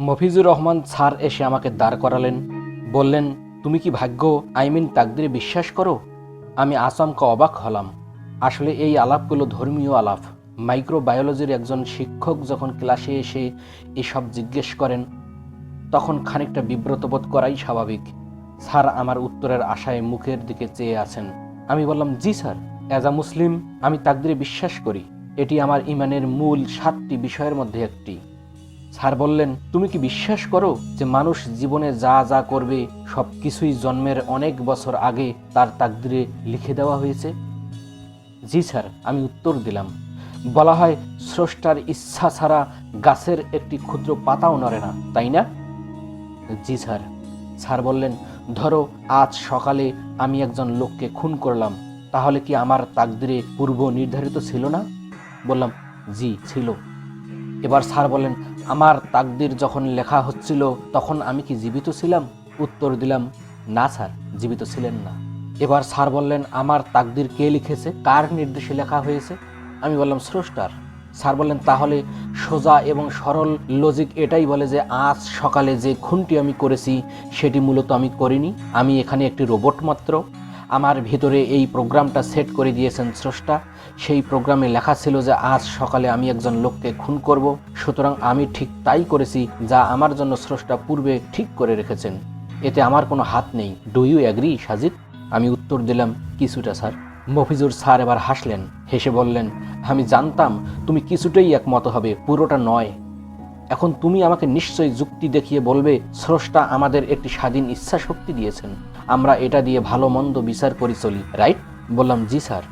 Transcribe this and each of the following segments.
Mafizur Rahman sir এসে আমাকে দাঁড় করালেন। বললেন, তুমি কি ভাগ্য? আই মিন তাকদিরে বিশ্বাস করো? আমি আসামকে অবাক হলাম। আসলে এই আলাপগুলো ধর্মীয় আলাপ। মাইক্রোবায়োলজির একজন শিক্ষক যখন ক্লাসে এসে এসব জিজ্ঞেস করেন, তখন খানিকটা বিব্রত বোধ করাই স্বাভাবিক। স্যার আমার উত্তরের আশায় মুখের দিকে চেয়ে আছেন। আমি বললাম, জি স্যার, অ্যাজ আ মুসলিম আমি তাকদিরে বিশ্বাস করি। এটি আমার ইমানের মূল সাতটি বিষয়ের মধ্যে একটি। স্যার বললেন, তুমি কি বিশ্বাস করো যে মানুষ জীবনে যা যা করবে সব কিছুই জন্মের অনেক বছর আগে তার তাকদিরে লিখে দেওয়া হয়েছে? জি স্যার, আমি উত্তর দিলাম। বলা হয়, স্রষ্টার ইচ্ছা ছাড়া গাছের একটি ক্ষুদ্র পাতাও নড়ে না, তাই না? জি স্যার। স্যার বললেন, ধরো, আজ সকালে আমি একজন লোককে খুন করলাম, তাহলে কি আমার তাকদিরে পূর্ব নির্ধারিত ছিল না? বললাম, জি, ছিল। এবার স্যার বলেন, আমার তাকদির যখন লেখা হচ্ছিল, তখন আমি কি জীবিত ছিলাম? উত্তর দিলাম, না স্যার, জীবিত ছিলেন না। এবার স্যার বললেন, আমার তাকদির কে লিখেছে? কার নির্দেশে লেখা হয়েছে? আমি বললাম, স্রষ্টার। স্যার বললেন, তাহলে সোজা এবং সরল লজিক এটাই বলে যে, আজ সকালে যে খুনটি আমি করেছি, সেটি মূলত আমি করিনি। আমি এখানে একটি রোবট মাত্র। আমার ভিতরে এই প্রোগ্রামটা সেট করে দিয়েছেন স্রষ্টা। সেই প্রোগ্রামে লেখা ছিল যে, আজ সকালে আমি একজন লোককে খুন করব। সুতরাং আমি ঠিক তাই করেছি যা আমার জন্য স্রষ্টা পূর্বে ঠিক করে রেখেছেন। এতে আমার কোনো হাত নেই। Do you agree Sajid? আমি উত্তর দিলাম, কিছুটা, স্যার। মফিজুর স্যার এবার হাসলেন, হেসে বললেন, আমি জানতাম তুমি কিছুটাই একমত হবে। পুরোটা নয়। এখন তুমি আমাকে নিশ্চয়ই যুক্তি দেখিয়ে বলবে, স্রষ্টা আমাদের একটি স্বাধীন ইচ্ছা শক্তি দিয়েছেন। আমরা এটা দিয়ে ভালো মন্দ বিচার করি চলি রাইট বললাম, জি, স্যার।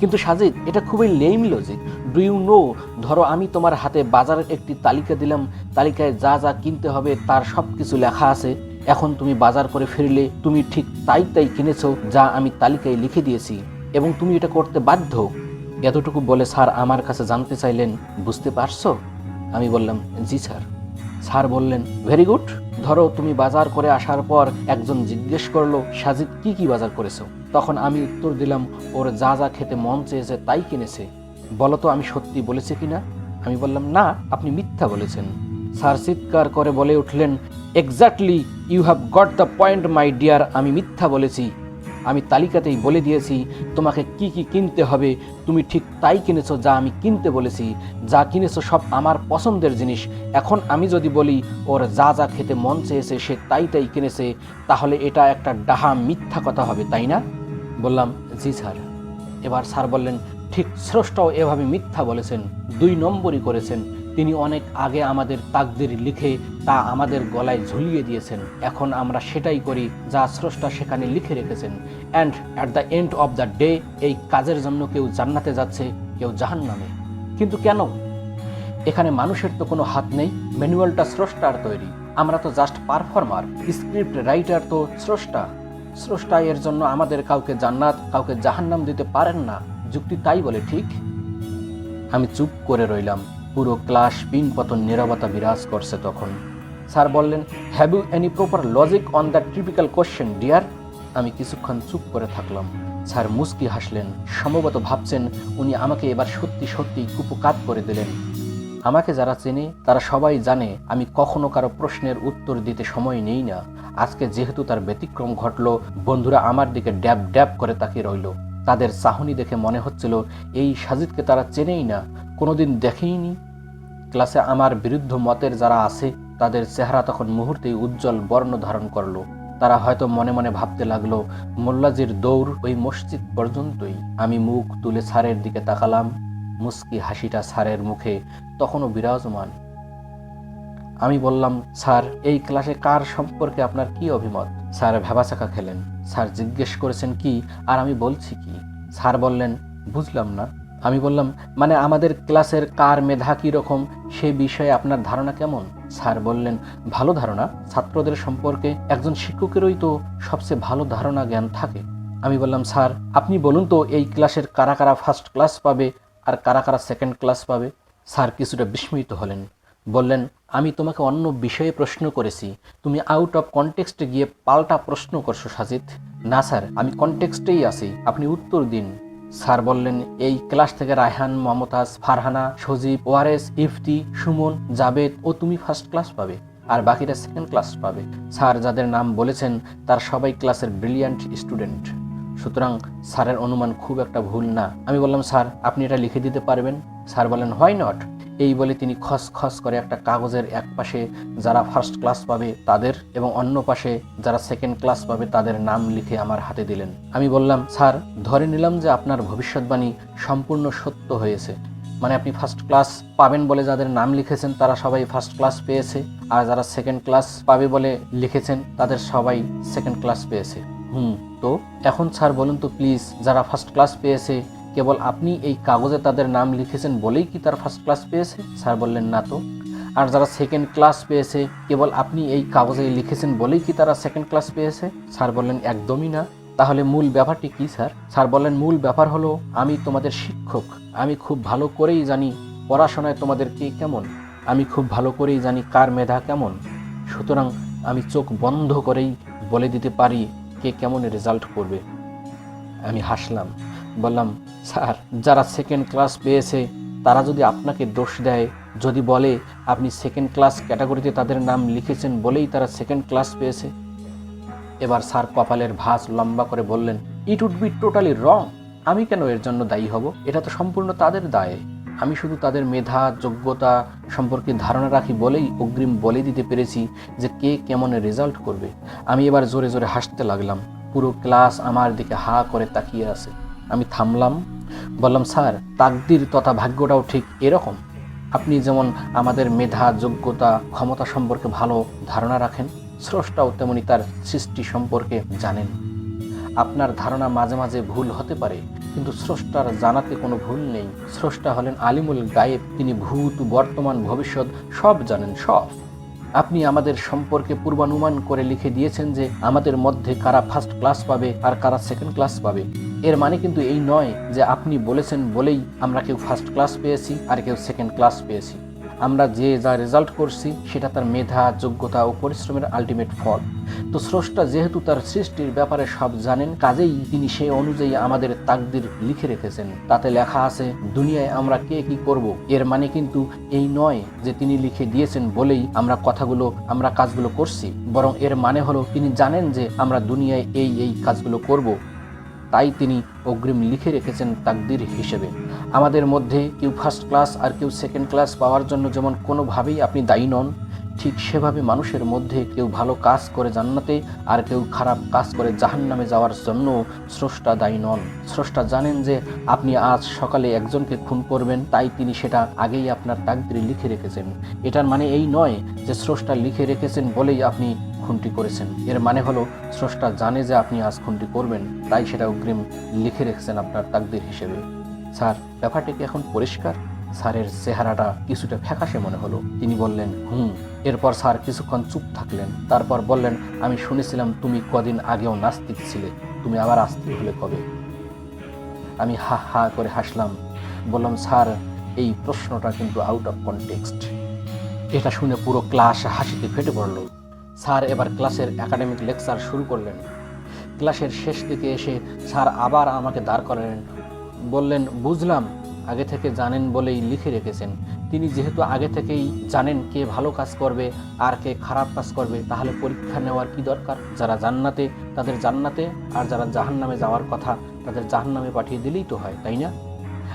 কিন্তু সাজিদ, এটা খুবই lame logic do you know ধরো, আমি তোমার হাতে বাজারের একটি তালিকা দিলাম, তালিকায় যা যা কিনতে হবে তার সব কিছু লেখা আছে। এখন তুমি বাজার করে ফিরলে তুমি ঠিক তাই তাই কিনেছো যা আমি তালিকায় লিখে দিয়েছি এবং তুমি এটা করতে বাধ্য। এতটুকু বলে স্যার আমার কাছে জানতে চাইলেন, বুঝতে পারছ? আমি বললাম, জি স্যার। স্যার বললেন, ভেরি গুড। ধরো তুমি বাজার করে আসার পর একজন জিজ্ঞেস করল, সাজিদ, কি কি বাজার করেছ? তখন আমি উত্তর দিলাম, ওর যা যা খেতে মন চেয়েছে তাই কিনেছে। বলো তো, আমি সত্যি বলেছি কিনা আমি বললাম, না, আপনি মিথ্যা বলেছেন। স্যার চিৎকার করে বলে উঠলেন exactly you have got the point my dear আমি মিথ্যা বলেছি। আমি তালিকাতেই বলে দিয়েছি, তোমাকে কি কি কিনতে হবে, তুমি ঠিক তাই কিনেছো যা আমি কিনতে বলেছি, যা কিনেছো সব আমার পছন্দের জিনিস। এখন আমি যদি বলি, ওর যা যা খেতে মন চেয়েছে সে তাই তাই কিনেছে, তাহলে এটা একটা ডাহা মিথ্যা কথা হবে, তাই না? বললাম, জি স্যার। এবার স্যার বললেন, ঠিক স্রষ্টাও এভাবে মিথ্যা বলেছেন, দুই নম্বরই করেছেন। তিনি অনেক আগে আমাদের তাকদির লিখে তা আমাদের গলায় ঝুলিয়ে দিয়েছেন। এখন আমরা সেটাই করি যা স্রষ্টা সেখানে লিখে রেখেছেন। And at the end of the day এই কাজের জন্য কেউ জান্নাতে যাচ্ছে, কেউ জাহান্নামে। কিন্তু কেন? এখানে মানুষের তো কোনো হাত নেই, ম্যানুয়ালটা স্রষ্টার তৈরি। আমরা তো জাস্ট পারফর্মার স্ক্রিপ্ট রাইটার তো স্রষ্টা। স্রষ্টা এর জন্য আমাদের কাউকে জান্নাত, কাউকে জাহান্নাম দিতে পারেন না। যুক্তি তাই বলে, ঠিক? আমি চুপ করে রইলাম। পুরো ক্লাস পিন পতন নিরবতা বিরাজ করছে তখন। স্যার বললেন have you any proper logic on the typical question dear আমি কিছুক্ষণ চুপ করে থাকলাম। স্যার মুস্কি হাসলেন সম্ভবত ভাবছেন, উনি আমাকে এবার সত্যি সত্যি কুপকাত করে দিলেন। আমাকে যারা চেনে, তারা সবাই জানে, আমি কখনো কারও প্রশ্নের উত্তর দিতে সময় নেই না। আজকে যেহেতু তার ব্যতিক্রম ঘটল, বন্ধুরা আমার দিকে ড্যাব ড্যাব করে তাকিয়ে রইল। তাদের চাহনি দেখে মনে হচ্ছিল, এই সাজিদকে তারা চেনেই না, কোনোদিন দেখেইনি। ক্লাসে আমার বিরুদ্ধ মতের যারা আছে, তাদের চেহারা তখন মুহূর্তেই উজ্জ্বল বর্ণ ধারণ করল। তারা হয়তো মনে মনে ভাবতে লাগল, মোল্লাজির দৌড় ওই মসজিদ পর্যন্তই। আমি মুখ তুলে স্যারের দিকে তাকালাম, মুস্কি হাসিটা স্যারের মুখে তখনও বিরাজমান। আমি বললাম, স্যার, এই ক্লাসে কার সম্পর্কে আপনার কি অভিমত? স্যার ভেবাচাকা খেলেন। স্যার জিজ্ঞেস করেছেন, কি? আর আমি বলছি, কি? স্যার বললেন, বুঝলাম না। আমি বললাম মানে আমাদের ক্লাসের কার মেধা কী রকম? সে বিষয়ে আপনার ধারণা কেমন? স্যার বললেন, ভালো ধারণা। ছাত্রদের সম্পর্কে একজন শিক্ষকেরই তো সবচেয়ে ভালো ধারণা জ্ঞান থাকে। আমি বললাম, স্যার, আপনি বলুন তো, এই ক্লাসের কারা কারা ফার্স্ট ক্লাস পাবে আর কারা কারা সেকেন্ড ক্লাস পাবে? স্যার কিছুটা বিস্মিত হলেন। বললেন, আমি তোমাকে অন্য বিষয়ে প্রশ্ন করেছি। তুমি আউট অফ কনটেক্সটে গিয়ে পাল্টা প্রশ্ন করছ, সাজিদ। না, স্যার, আমি কনটেক্সটেই আছি। আপনি উত্তর দিন। স্যার বললেন, এই ক্লাস থেকে রায়হান, মমতাজ, ফারহানা, সজীব, ওয়ারেস, ইফতি, সুমন, জাবেদ ও তুমি ফার্স্ট ক্লাস পাবে আর বাকিরা সেকেন্ড ক্লাস পাবে। স্যার যাদের নাম বলেছেন, তার সবাই ক্লাসের ব্রিলিয়ান্ট স্টুডেন্ট সুতরাং স্যারের অনুমান খুব একটা ভুল না। আমি বললাম, স্যার, আপনি এটা লিখে দিতে পারবেন? স্যার বলেন হোয়াই নট এই বলে তিনি খস খস করে একটা কাগজের এক পাশে যারা ফার্স্ট ক্লাস পাবে তাদের এবং অন্য পাশে যারা সেকেন্ড ক্লাস পাবে তাদের নাম লিখে আমার হাতে দিলেন। আমি বললাম, স্যার, ধরে নিলাম যে আপনার ভবিষ্যৎবাণী সম্পূর্ণ সত্য হয়েছে। মানে আপনি ফার্স্ট ক্লাস পাবেন বলে যাদের নাম লিখেছেন, তারা সবাই ফার্স্ট ক্লাস পেয়েছে। আর যারা সেকেন্ড ক্লাস পাবে বলে লিখেছেন, তাদের সবাই সেকেন্ড ক্লাস পেয়েছে। হুম। তো এখন স্যার বলুন তো প্লিজ যারা ফার্স্ট ক্লাস পেয়েছে, কেবল আপনি এই কাগজে তাদের নাম লিখেছেন বলেই কি তার ফার্স্ট ক্লাস পেয়েছে? স্যার বললেন, না তো। আর যারা সেকেন্ড ক্লাস পেয়েছে, কেবল আপনি এই কাগজে লিখেছেন বলেই কি তারা সেকেন্ড ক্লাস পেয়েছে? স্যার বললেন, একদমই না। তাহলে মূল ব্যাপারটি কি, স্যার? স্যার বললেন, মূল ব্যাপার হলো, আমি তোমাদের শিক্ষক। আমি খুব ভালো করেই জানি পড়াশোনায় তোমাদের কে কেমন। আমি খুব ভালো করেই জানি কার মেধা কেমন। সুতরাং আমি চোখ বন্ধ করেই বলে দিতে পারি কে কেমন রেজাল্ট করবে? আমি হাসলাম, বললাম, স্যার, যারা সেকেন্ড ক্লাস পেয়েছে, তারা যদি আপনাকে দোষ দেয়, যদি বলে, আপনি সেকেন্ড ক্লাস ক্যাটাগরিতে তাদের নাম লিখেছেন বলেই তারা সেকেন্ড ক্লাস পেয়েছে? এবার স্যার কপালের ভাঁজ লম্বা করে বললেন it would be totally wrong আমি কেন এর জন্য দায়ী হব? এটা তো সম্পূর্ণ তাদের দায়ে। আমি শুধু তাদের মেধা, যোগ্যতা সম্পর্কে ধারণা রাখি বলেই অগ্রিম বলে দিতে পেরেছি যে কে কেমন রেজাল্ট করবে। আমি এবার জোরে জোরে হাসতে লাগলাম। পুরো ক্লাস আমার দিকে হা করে তাকিয়ে আছে। আমি থামলাম। বললাম, স্যার, তাকদির তথা ভাগ্যটাও ঠিক এরকম। আপনি যেমন আমাদের মেধা, যোগ্যতা, ক্ষমতা সম্পর্কে ভালো ধারণা রাখেন, স্রষ্টাও তেমনি তার সৃষ্টি সম্পর্কে জানেন। আপনার ধারণা মাঝে মাঝে ভুল হতে পারে, কিন্তু স্রষ্টার জানাতে কোনো ভুল নেই। স্রষ্টা হলেন আলিমুল গায়েব, তিনি ভূত, বর্তমান, ভবিষ্যৎ, সব জানেন, সব। আপনি আমাদের সম্পর্কে পূর্বানুমান করে লিখে দিয়েছেন যে আমাদের মধ্যে কারা ফার্স্ট ক্লাস পাবে আর কারা সেকেন্ড ক্লাস পাবে। এর মানে কিন্তু এই নয় যে আপনি বলেছেন বলেই আমরা কেউ ফার্স্ট ক্লাস পেয়েছি আর কেউ সেকেন্ড ক্লাস পেয়েছি। আমরা যে যা রেজাল্ট করছি, সেটা তার মেধা, যোগ্যতা ও পরিশ্রমের আলটিমেট ফল। তো স্রষ্টা যেহেতু তার সৃষ্টির ব্যাপারে সব জানেন, কাজেই তিনি সেই অনুযায়ী আমাদের তাকদির লিখে রেখেছেন। তাতে লেখা আছে, দুনিয়ায় আমরা কে কি করব? এর মানে কিন্তু এই নয় যে তিনি লিখে দিয়েছেন বলেই আমরা কথাগুলো, আমরা কাজগুলো করছি। বরং এর মানে হলো তিনি জানেন যে আমরা দুনিয়ায় এই এই কাজগুলো করব। তাই তিনি অগ্রিম লিখে রেখেছেন তাকদির হিসেবে। আমাদের মধ্যে কেউ ফার্স্ট ক্লাস আর কেউ সেকেন্ড ক্লাস পাওয়ার জন্য যেমন কোনোভাবেই আপনি দায়ী নন, ঠিক সেভাবে মানুষের মধ্যে কেউ ভালো কাজ করে জান্নাতে আর কেউ খারাপ কাজ করে জাহান্নামে যাওয়ার জন্য স্রষ্টা দায়ী নন। স্রষ্টা জানেন যে আপনি আজ সকালে একজনকে খুন করবেন, তাই তিনি সেটা আগেই আপনার তাকদিরে লিখে রেখেছেন। এটার মানে এই নয় যে স্রষ্টা লিখে রেখেছেন বলেই আপনি খুনটি করেছেন। এর মানে হলো, স্রষ্টা জানে যে আপনি আজ খুনটি করবেন, তাই সেটা অগ্রিম লিখে রেখেছেন আপনার তাকদির হিসেবে। স্যার, ব্যাপারটি কি এখন পরিষ্কার? স্যারের চেহারাটা কিছুটা ফ্যাকাশে মনে হলো। তিনি বললেন, হুম। এরপর স্যার কিছুক্ষণ চুপ থাকলেন। তারপর বললেন, আমি শুনেছিলাম তুমি কদিন আগেও নাস্তিক ছিলে। তুমি আবার আস্তিক হলে কবে? আমি হা হা করে হাসলাম। বললাম, স্যার, এই প্রশ্নটা কিন্তু আউট অফ কনটেক্সট এটা শুনে পুরো ক্লাস হাসিতে ফেটে পড়ল। স্যার এবার ক্লাসের একাডেমিক লেকচার শুরু করলেন। ক্লাসের শেষ দিকে এসে স্যার আবার আমাকে দাঁড় করালেন। বললেন, বুঝলাম, আগে থেকে জানেন বলেই লিখে রেখেছেন। তিনি যেহেতু আগে থেকেই জানেন কে ভালো কাজ করবে, আর কে খারাপ কাজ করবে, তাহলে পরীক্ষা নেওয়ার কি দরকার? যারা জান্নাতে, তাদের জান্নাতে, আর যারা জাহান্নামে যাওয়ার কথা তাদের জাহান্নামে পাঠিয়ে দিলেই তো হয়, তাই না?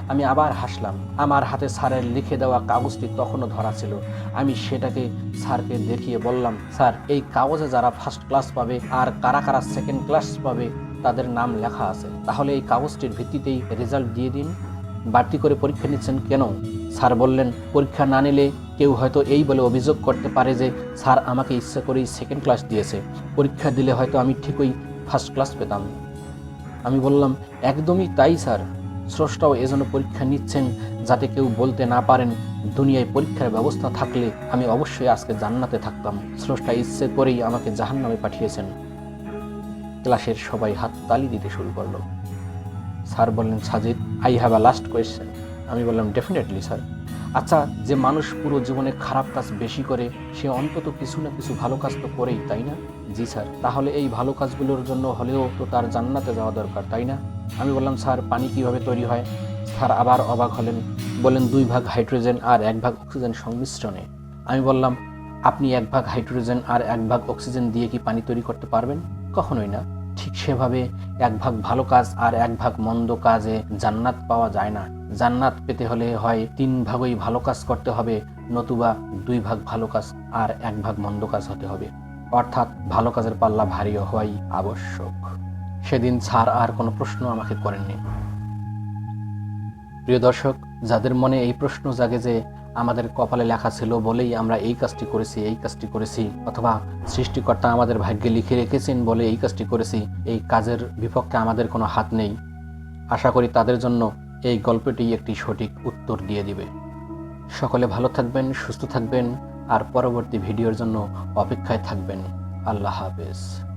আমি আবার হাসলাম। আমার হাতে স্যারের লিখে দেওয়া কাগজটি তখনও ধরা ছিল। আমি সেটাকে স্যারকে দেখিয়ে বললাম, স্যার, এই কাগজে যারা ফার্স্ট ক্লাস পাবে আর কারা কারা সেকেন্ড ক্লাস পাবে, তাদের নাম লেখা আছে। তাহলে এই কাগজটির ভিত্তিতেই রেজাল্ট দিয়ে দিন। বাড়তি করে পরীক্ষা নিচ্ছেন কেন? স্যার বললেন, পরীক্ষা না নিলে কেউ হয়তো এই বলে অভিযোগ করতে পারে যে স্যার আমাকে ইচ্ছা করেই সেকেন্ড ক্লাস দিয়েছে। পরীক্ষা দিলে হয়তো আমি ঠিকই ফার্স্ট ক্লাস পেতাম। আমি বললাম, একদমই তাই, স্যার। স্রষ্টাও এজন্য পরীক্ষা নিচ্ছেন যাতে কেউ বলতে না পারেন, দুনিয়ায় পরীক্ষার ব্যবস্থা থাকলে আমি অবশ্যই আজকে জান্নাতে থাকতাম। স্রষ্টা ইচ্ছে করেই আমাকে জাহান্নামে পাঠিয়েছেন। ক্লাসের সবাই হাত তালি দিতে শুরু করল। স্যার বললেন, Sajid I have a last question আমি বললাম ডেফিনেটলি স্যার আচ্ছা যে মানুষ পুরো জীবনে খারাপ কাজ বেশি করে, সে অন্তত কিছু না কিছু ভালো কাজ তো করেই, তাই না? জি স্যার তাহলে এই ভালো কাজগুলোর জন্য হলেও তো তার জান্নাতে যাওয়া দরকার, তাই না? আমি বললাম, স্যার, পানি কীভাবে তৈরি হয়? স্যার, আবার অবাক হলেন। বলেন দুই ভাগ হাইড্রোজেন আর এক ভাগ অক্সিজেন সংমিশ্রণে। আমি বললাম, আপনি এক ভাগ হাইড্রোজেন আর এক ভাগ অক্সিজেন দিয়ে কি পানি তৈরি করতে পারবেন? কখনোই না। ঠিক সেভাবে এক ভাগ ভালো কাজ আর এক ভাগ মন্দ কাজে জান্নাত পাওয়া যায় না। জান্নাত পেতে হলে হয় তিন ভাগই ভালো কাজ করতে হবে, নতুবা দুই ভাগ ভালো কাজ আর এক ভাগ মন্দ কাজ হতে হবে। অর্থাৎ ভালো কাজের পাল্লা ভারী হওয়াই আবশ্যক। সেদিন স্যার আর কোনো প্রশ্ন আমাকে করেননি। প্রিয় দর্শক, যাদের মনে এই প্রশ্ন জাগে যে আমাদের কপালে লেখা ছিল বলেই আমরা এই কাজটি করেছি, এই কাজটি করেছি, অথবা সৃষ্টিকর্তা আমাদের ভাগ্যে লিখে রেখেছেন বলে এই কাজটি করেছি, এই কাজের বিপক্ষে আমাদের কোনো হাত নেই। আশা করি তাদের জন্য এই গল্পটি একটি সঠিক উত্তর দিয়ে দিবে। সকলে ভালো থাকবেন, সুস্থ থাকবেন, আর পরবর্তী ভিডিওর জন্য অপেক্ষায় থাকবেন। আল্লাহ হাফেজ।